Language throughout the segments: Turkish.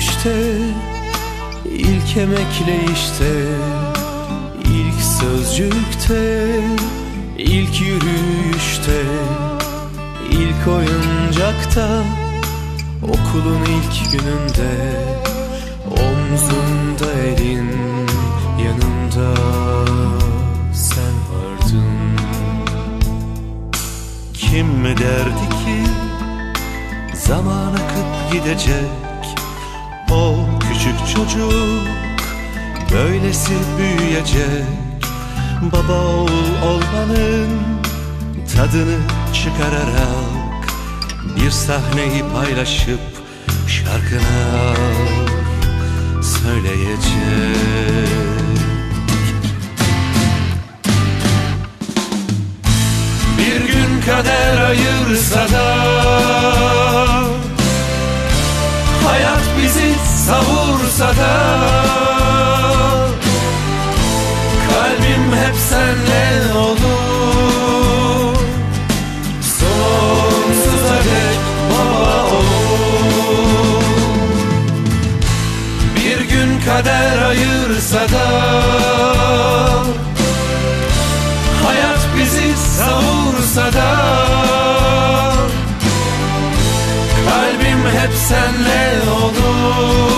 gülüşte ilk emekle işte ilk sözcükte ilk yürüyüşte ilk oyuncakta Okulun ilk gününde Omzumda elin yanımda sen vardın. Kim mi derdi ki zaman akıp gidecek O küçük çocuk. Böylesi büyüyecek Baba oğul olmanın tadını çıkararak bir sahneyi paylaşıp şarkına söyleyecek. Bir gün kader ayırsa da hep senle olur. Sonsuza dek baba olur Bir gün kader ayırsa da Hayat bizi savursa da Kalbim hep senle olur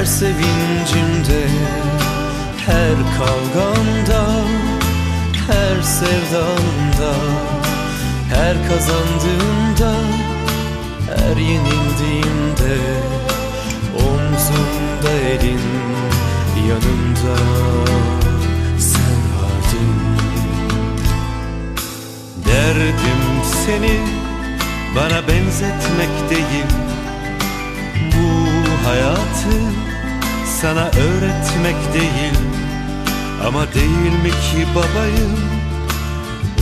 Her sevincimde Her kavgamda Her sevdamda Her kazandığımda Her yenildiğimde Omzumda elin Yanımda. Sen vardın. Derdim seni bana benzetmek değil. Bu hayatı sana öğretmek değil. Ama değil mi ki babayım?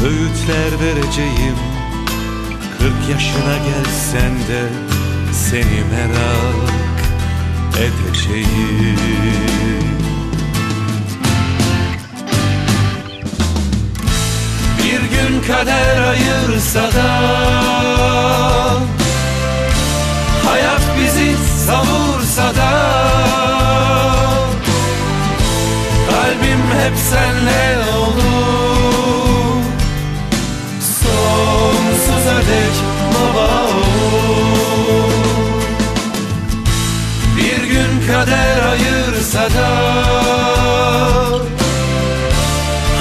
Öğütler vereceğim. Kırk yaşına gelsen de Seni merak edeceğim kalbim hep senle olur Sonsuza dek baba olur Bir gün kader ayırsa da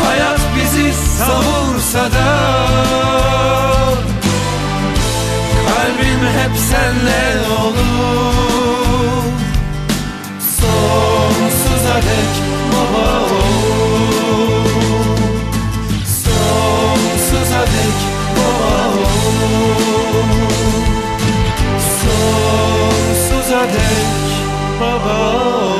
Hayat bizi savursa da Kalbim hep senle olur above.